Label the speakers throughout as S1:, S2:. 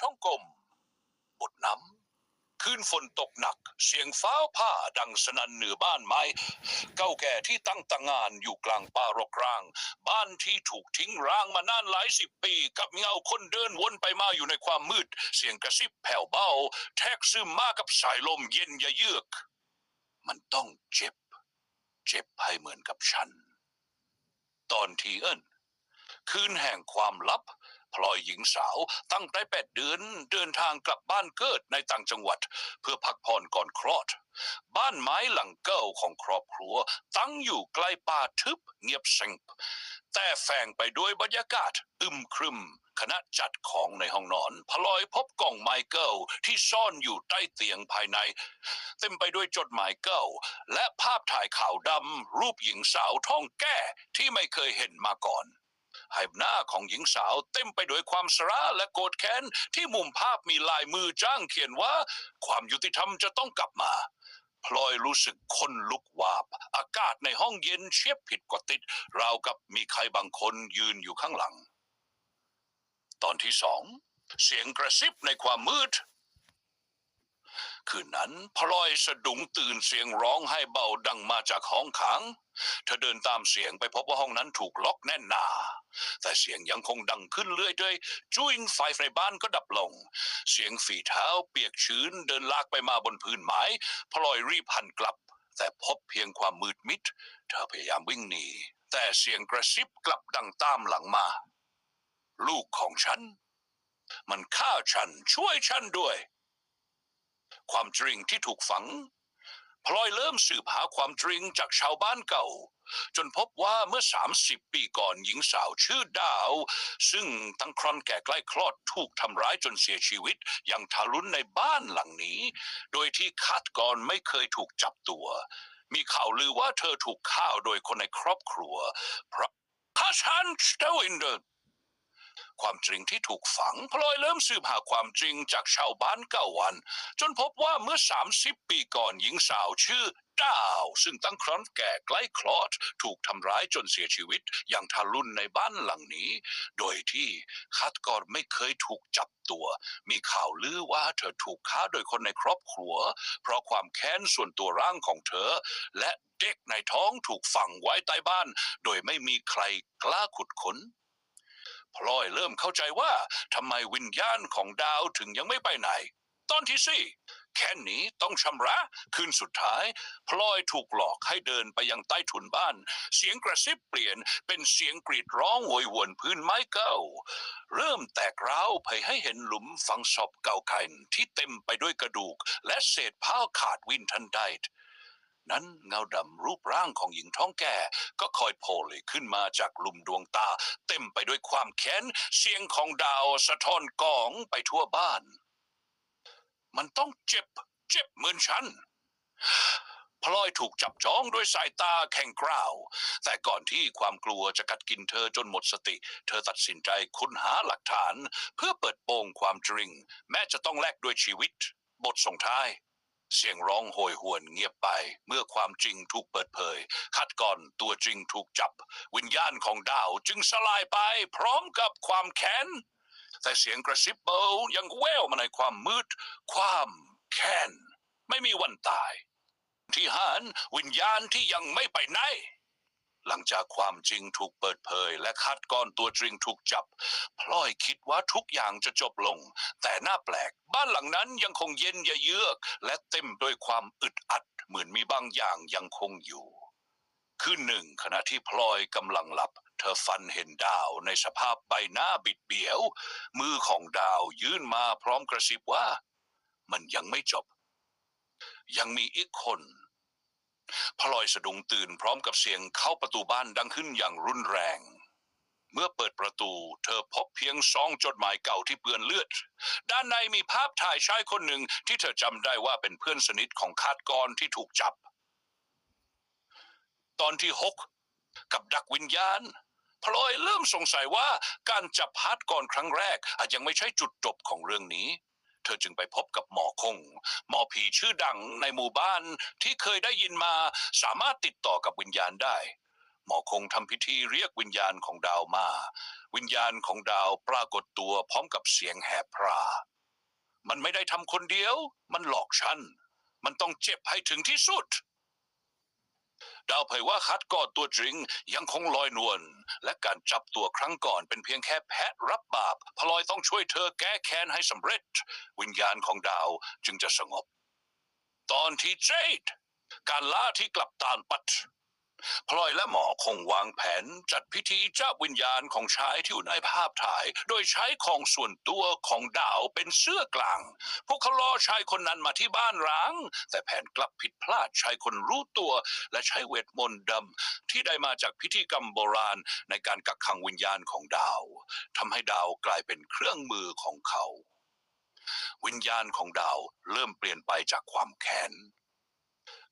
S1: ท้องกลม บทน้ำคืนฝนตกหนัก เสียงฟ้าผ่าดังสนั่นเหนือบ้านไม้ เก่าแก่ที่ตั้งตางงานอยู่กลางป่ารกร้าง บ้านที่ถูกทิ้งร้างมานานหลายสิบปี กับเงาคนเดินวนไปมาอยู่ในความมืด เสียงกระซิบแผ่วเบา แทกซึมมากับสายลมเย็นยะเยือก มันต้องเจ็บ เจ็บให้เหมือนกับฉัน ตอนที่เอิ้นคืนแห่งความลับ พลอยหญิงสาวตั้งแต่แปดเดือนเดินทางกลับบ้านเกิดในต่างจังหวัด เพื่อพักผ่อนก่อนคลอด บ้านไม้หลังเก่าของครอบครัว ตั้งอยู่ใกล้ป่าทึบเงียบสงบแต่แฝงไปด้วยบรรยากาศอึมครึมขณะจัดของในห้องนอน พลอยพบกล่องไม้เก่าที่ซ่อนอยู่ใต้เตียงภายใน เต็มไปด้วยจดหมายเก่าและภาพถ่ายขาวดำรูปหญิงสาวท้องแก่ที่ไม่เคยเห็นมาก่อน ให้หน้าของหญิงสาวเต็มไปด้วยความสระและโกรธแค้นที่มุมภาพมีลายมือจ้างเขียนว่า ความยุติธรรมจะต้องกลับมาพลอยรู้สึกคนลุกวาบ อากาศในห้องเย็นเชียบผิดกว่าติด ราวกับมีใครบางคนยืนอยู่ข้างหลัง ตอนที่สอง เสียงกระซิบในความมืด คืนนั้นพลอยสะดุ้งตื่นเสียงร้องไห้เบาดังมาจากห้องขัง เธอเดินตามเสียงไปพบว่าห้องนั้นถูกล็อกแน่นหนาแต่เสียงยังคงดังขึ้นเรื่อยๆจุ้ยไฟในบ้านก็ดับลง เสียงฝีเท้าเปียกชื้นเดินลากไปมาบนพื้นไม้พลอยรีบหันกลับ แต่พบเพียงความมืดมิด เธอพยายามวิ่งหนีแต่เสียงกระซิบกลับดังตามหลังมา ลูกของฉัน มันฆ่าฉันช่วยฉันด้วย ความจริงที่ถูกฝัง พลอยเริ่มสืบหาความจริงจากชาวบ้านเก่า จนพบว่าเมื่อ 30 ปีก่อนหญิงสาวชื่อดาว ซึ่งตั้งครรภ์แก่ใกล้คลอดถูกทำร้ายจนเสียชีวิต อย่างทารุณในบ้านหลังนี้ โดยที่คาดกรไม่เคยถูกจับตัว มีข่าวลือว่าเธอถูกฆ่าโดยคนในครอบครัวเพราะฮัชฮั ความจริงที่ถูกฝัง พลอยเริ่มสืบหาความจริงจากชาวบ้านเก่าวัน จนพบว่าเมื่อ 30 ปีก่อนหญิงสาวชื่อดาวซึ่งตั้งครรภ์แก่ใกล้คลอด ถูกทำร้ายจนเสียชีวิตอย่างทารุณในบ้านหลังนี้ โดยที่คาดกรไม่เคยถูกจับตัว มีข่าวลือว่าเธอถูกฆ่าโดยคนในครอบครัว เพราะความแค้นส่วนตัวร่างของเธอ และเด็กในท้องถูกฝังไว้ใต้บ้าน โดยไม่มีใครกล้าขุดค้น พลอยเริ่มเข้าใจว่าทำไมวิญญาณของดาวถึงยังไม่ไปไหน ตอนที่สี่แค่นี้ต้องชำระคืนสุดท้าย พลอยถูกหลอกให้เดินไปยังใต้ถุนบ้าน เสียงกระซิบเปลี่ยนเป็นเสียงกรีดร้องโวยวนพื้นไม้เก่า เริ่มแตกร้าวไปให้เห็นหลุมฝังศพเก่าไข่ที่เต็มไปด้วยกระดูก และเศษผ้าขาดวินทันใด นั้นเงาดำรูปร่างของหญิงท้องแก่ ก็คอยโผล่ขึ้นมาจากลุมดวงตา เต็มไปด้วยความแค้น เสียงของดาวสะท้อนกองไปทั่วบ้าน มันต้องเจ็บ เจ็บเหมือนฉันพลอยถูกจับจ้องด้วยสายตาแข็งกร้าว แต่ก่อนที่ความกลัวจะกัดกินเธอจนหมดสติ เธอตัดสินใจค้นหาหลักฐาน เพื่อเปิดโปงความจริง แม้จะต้องแลกด้วยชีวิต บทส่งท้าย เสียงร้องโหยหวนเงียบไป เมื่อความจริงถูกเปิดเผยคัดก่อนตัวจริงถูกจับ วิญญาณของดาวจึงสลายไป พร้อมกับความแค้น แต่เสียงกระซิบเบายังแววมาในความมืด ความแค้น ไม่มีวันตาย ที่หานวิญญาณที่ยังไม่ไปไหน หลังจากความจริงถูกเปิดเผย และคัดก่อนตัวจริงถูกจับ พลอยคิดว่าทุกอย่างจะจบลง แต่น่าแปลก บ้านหลังนั้นยังคงเย็นยะเยือก และเต็มด้วยความอึดอัด เหมือนมีบางอย่างยังคงอยู่ คืนหนึ่งขณะที่พลอยกำลังหลับ เธอฝันเห็นดาวในสภาพใบหน้าบิดเบี้ยว มือของดาวยื่นมาพร้อมกระซิบว่า มันยังไม่จบ ยังมีอีกคน พลอยสะดุ้งตื่นพร้อมกับเสียงเข้าประตูบ้านดังขึ้นอย่างรุนแรง เมื่อเปิดประตู เธอพบเพียงซองจดหมายเก่าที่เปื้อนเลือด ด้านในมีภาพถ่ายชายคนหนึ่งที่เธอจำได้ว่าเป็นเพื่อนสนิทของคาดกรที่ถูกจับ ตอนที่หกกับดักวิญญาณพลอยเริ่มสงสัยว่าการจับฮัดก่อนครั้งแรก อาจยังไม่ใช่จุดจบของเรื่องนี้ ธอจึงไปพบกับหมอคง หมอผีชื่อดังในหมู่บ้านที่เคยได้ยินมาสามารถติดต่อกับวิญญาณได้ หมอคงทำพิธีเรียกวิญญาณของดาวมา วิญญาณของดาวปรากฏตัวพร้อมกับเสียงแหบพร่ามันไม่ได้ทำคนเดียว มันหลอกฉัน มันต้องเจ็บให้ถึงที่สุด ดาวเผยว่าคัดกอดตัวจริงยังคงลอยนวลและการจับตัวครั้งก่อนเป็นเพียงแค่แพะรับบาปพลอยต้องช่วยเธอแก้แค้นให้สำเร็จ วิญญาณของดาวจึงจะสงบ ตอนที่เจดการล่าที่กลับตาลปัด พลอยและหมอคงวางแผนจัดพิธีเจับวิญญาณของชายที่อยู่ในภาพถ่าย โดยใช้ของส่วนตัวของดาวเป็นเสื้อกลาง พวกเขาล่อชายคนนั้นมาที่บ้านร้าง แต่แผนกลับผิดพลาดชายคนรู้ตัว และใช้เวทมนต์ดำที่ได้มาจากพิธีกรรมโบราณในการกักขังวิญญาณของดาวทำให้ดาวกลายเป็นเครื่องมือของเขา วิญญาณของดาวเริ่มเปลี่ยนไปจากความแค้น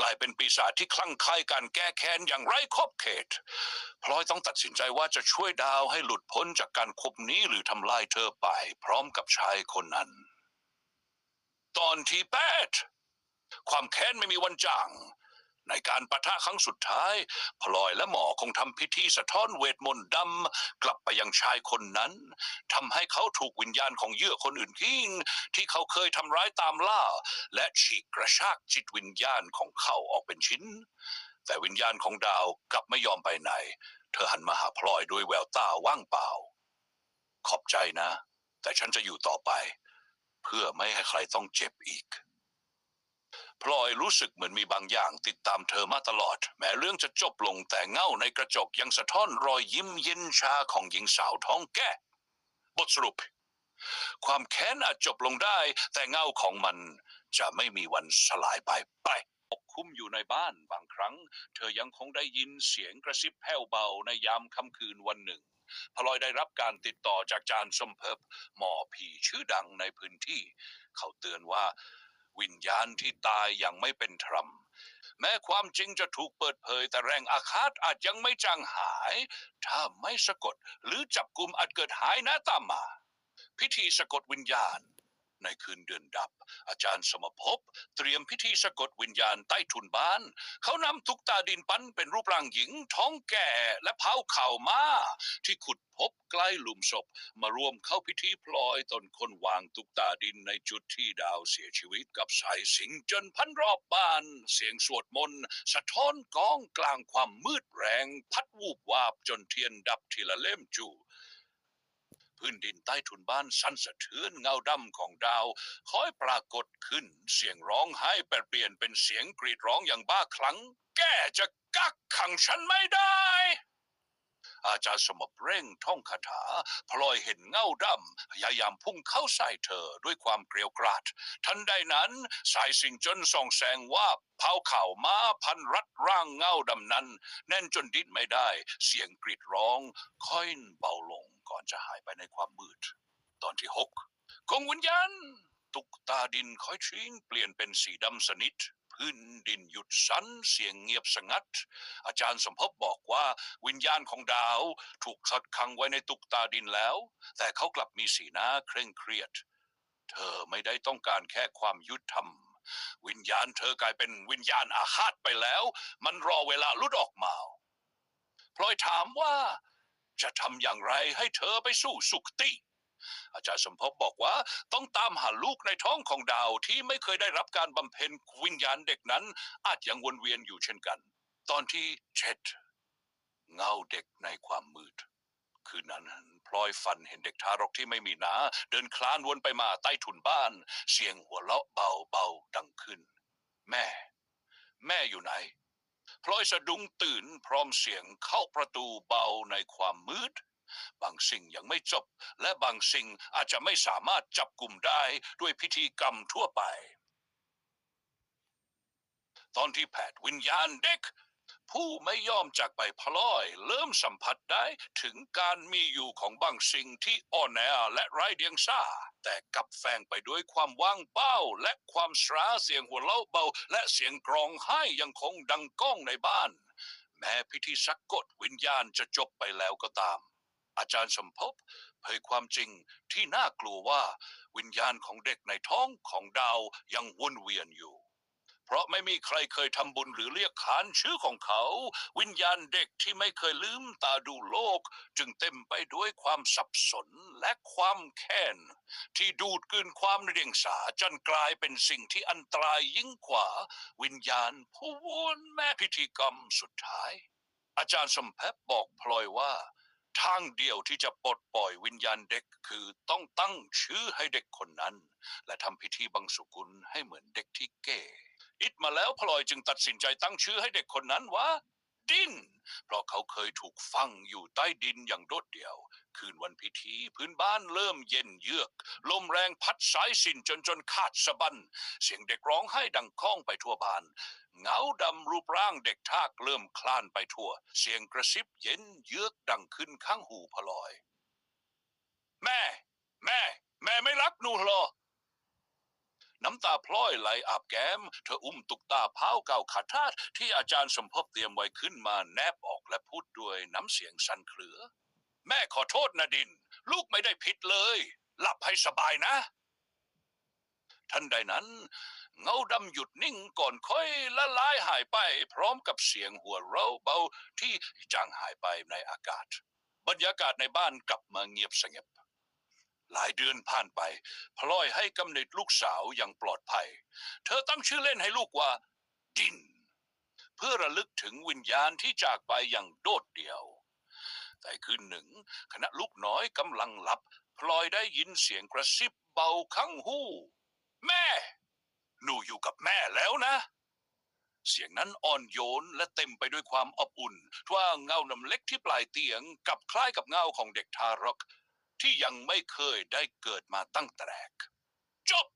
S1: กลายเป็นปีศาจที่คลั่งไคล้การแก้แค้นอย่างไร้ขอบเขต พลอยต้องตัดสินใจว่าจะช่วยดาวให้หลุดพ้นจากการควบนี้หรือทำลายเธอไป พร้อมกับชายคนนั้น ตอนที่แปดความแค้นไม่มีวันจาง ในการปะทะครั้งสุดท้าย พลอยและหมอคงทำพิธีสะท้อนเวทมนต์ดำกลับไปยังชายคนนั้นทำให้เขาถูกวิญญาณของเหยื่อคนอื่นทิ้งที่เขาเคยทำร้ายตามล่า และฉีกกระชากจิตวิญญาณของเขาออกเป็นชิ้น แต่วิญญาณของดาวกลับไม่ยอมไปไหน เธอหันมาหาพลอยด้วยแววตาว่างเปล่า ขอบใจนะ แต่ฉันจะอยู่ต่อไป เพื่อไม่ให้ใครต้องเจ็บอีก พลอยรู้สึกเหมือนมีบางอย่างติดตามเธอมาตลอด แม้เรื่องจะจบลงแต่เงาในกระจกยังสะท้อนรอยยิ้มเย็นชาของหญิงสาวท้องแก่ บทสรุป ความแค้นอาจจบลงได้ แต่เงาของมันจะไม่มีวันสลายไปไปปกคลุมอยู่ในบ้านบางครั้ง เธอยังคงได้ยินเสียงกระซิบแผ่วเบาในยามค่ำคืนวันหนึ่งพลอยได้รับการติดต่อจากจานสมเพิบหมอผีชื่อดังในพื้นที่ เขาเตือนว่า วิญญาณที่ตายยังไม่เป็นธรรม แม้ความจริงจะถูกเปิดเผยแต่แรงอาฆาตอาจยังไม่จางหาย ถ้าไม่สะกดหรือจับกลุ่มอาจเกิดหายนะตามมา พิธีสะกดวิญญาณ ในคืนเดือนดับ อาจารย์สมภพเตรียมพิธีสะกดวิญญาณใต้ถุนบ้าน เขานำตุกตาดินปั้นเป็นรูปร่างหญิง ท้องแก่และเผาเข่ามาที่ขุดพบใกล้หลุมศพมาร่วมเข้าพิธีพลอยตนคนวางตุกตาดินในจุดที่ดาวเสียชีวิตกับสายสิงจนพันรอบบ้าน เสียงสวดมนต์สะท้อนก้องกลางความมืดแรง พัดวูบวาบจนเทียนดับทีละเล่มจู่ พื้นดินใต้ถุนบ้านสั่นสะเทือนเงาดำของดาวคอยปรากฏขึ้น เสียงร้องไห้แปเปลี่ยนเป็นเสียงกรีดร้องอย่างบ้าคลั่งแกจะกักขังฉันไม่ได้ อาจารย์สมบเร่งท่องคาถา พลอยเห็นเงาดำพยายามพุ่งเข้าใส่เธอด้วยความเกลียวกราด ทันใดนั้นสายสิงจนส่องแสงว่าเผาเข่าม้าพันรัดร่างเงาดำนั้น แน่นจนดิ้นไม่ได้ เสียงกรีดร้อง ค่อยเบาลง ก่อนจะหายไปในความมืด ตอนที่หกกงวิญญาณตุกตาดินค่อยทิ้งเปลี่ยนเป็นสีดำสนิท พื้นดินหยุดสั่นเสียงเงียบสงัด อาจารย์สมภพบอกว่าวิญญาณของดาวถูกขัดขังไว้ในตุกตาดินแล้ว แต่เขากลับมีสีหน้าเคร่งเครียด เธอไม่ได้ต้องการแค่ความยุติธรรม วิญญาณเธอกลายเป็นวิญญาณอาฆาตไปแล้ว มันรอเวลาลุดออกมาพลอยถามว่า จะทำอย่างไรให้เธอไปสู่สุคติ อาจารย์สมภพบอกว่าต้องตามหาลูกในท้องของดาวที่ไม่เคยได้รับการบำเพ็ญวิญญาณเด็กนั้น อาจยังวนเวียนอยู่เช่นกัน ตอนที่เจ็ดเงาเด็กในความมืด คืนนั้นพลอยฝันเห็นเด็กทารกที่ไม่มีหนา เดินคลานวนไปมาใต้ถุนบ้าน เสียงหัวเราะเบาๆดังขึ้น แม่ แม่อยู่ไหน พลอยสะดุ้งตื่นพร้อมเสียงเข้าประตูเบาในความมืด บางสิ่งยังไม่จบ และบางสิ่งอาจจะไม่สามารถจับกลุ่มได้ด้วยพิธีกรรมทั่วไป ตอนที่แผดวิญญาณเด็ก ผู้ไม่ยอมจากไปพลอย เริ่มสัมผัสได้ถึงการมีอยู่ของบางสิ่งที่อ่อนแอและไร้เดียงสาแต่กลับแฝงไปด้วยความว่างเป้า และความสราเสียงหัวเราะเบา และเสียงกรองไห้ยังคงดังก้องในบ้าน แม้พิธีสักกดวิญญาณจะจบไปแล้วก็ตาม อาจารย์สมภพเผยความจริงที่น่ากลัวว่า วิญญาณของเด็กในท้องของดาวยังวนเวียนอยู่ เพราะไม่มีใครเคยทำบุญหรือเรียกขานชื่อของเขา วิญญาณเด็กที่ไม่เคยลืมตาดูโลก จึงเต็มไปด้วยความสับสนและความแค้นที่ดูดกลืนความเรียงสาจนกลายเป็นสิ่งที่อันตรายยิ่งกว่า วิญญาณผู้วนแม่พิธีกรรมสุดท้าย อาจารย์สมภพบอกพลอยว่าทางเดียวที่จะปลดปล่อยวิญญาณเด็กคือต้องตั้งชื่อให้เด็กคนนั้น และทำพิธีบังสุกุลให้เหมือนเด็กที่เก๋ อิดมาแล้วพลอยจึงตัดสินใจตั้งชื่อให้เด็กคนนั้นว่า ดิน เพราะเขาเคยถูกฝังอยู่ใต้ดินอย่างโดดเดี่ยว คืนวันพิธีพื้นบ้านเริ่มเย็นเยือก ลมแรงพัดสายสินจนจนขาดสะบันเสียงเด็กร้องไห้ดังก้องไปทั่วบ้านเงาดำรูปร่างเด็กทากเริ่มคลานไปทั่ว เสียงกระซิบเย็นเยือกดังขึ้นข้างหูพลอย แม่ แม่ แม่ไม่รักหนูหรอ น้ำตาพลอยไหลอาบแก้ม เธออุ้มตุกตาเพ้าเก่าขาดทาดที่อาจารย์สมภพเตรียมไว้ขึ้นมาแนบออกและพูดด้วยน้ำเสียงสั่นเครือ แม่ขอโทษนะดิน ลูกไม่ได้ผิดเลย หลับให้สบายนะ ทันใดนั้น เงาดำหยุดนิ่งก่อนค่อยละลายหายไป พร้อมกับเสียงหัวเราะเบาที่จางหายไปในอากาศ บรรยากาศในบ้านกลับมาเงียบสงบ หลายเดือนผ่านไปพลอยให้กำเนิดลูกสาวอย่างปลอดภัย เธอตั้งชื่อเล่นให้ลูกว่า ดิน เพื่อระลึกถึงวิญญาณที่จากไปอย่างโดดเดี่ยว แต่คืนหนึ่ง ขณะลูกน้อยกำลังหลับ พลอยได้ยินเสียงกระซิบเบาข้างหูแม่ หนูอยู่กับแม่แล้วนะ เสียงนั้นอ่อนโยนและเต็มไปด้วยความอบอุ่นทว่าเงานำเล็กที่ปลายเตียงกับคล้ายกับเงาของเด็กทารก ที่ยังไม่เคยได้เกิดมาตั้งแต่แรก จบ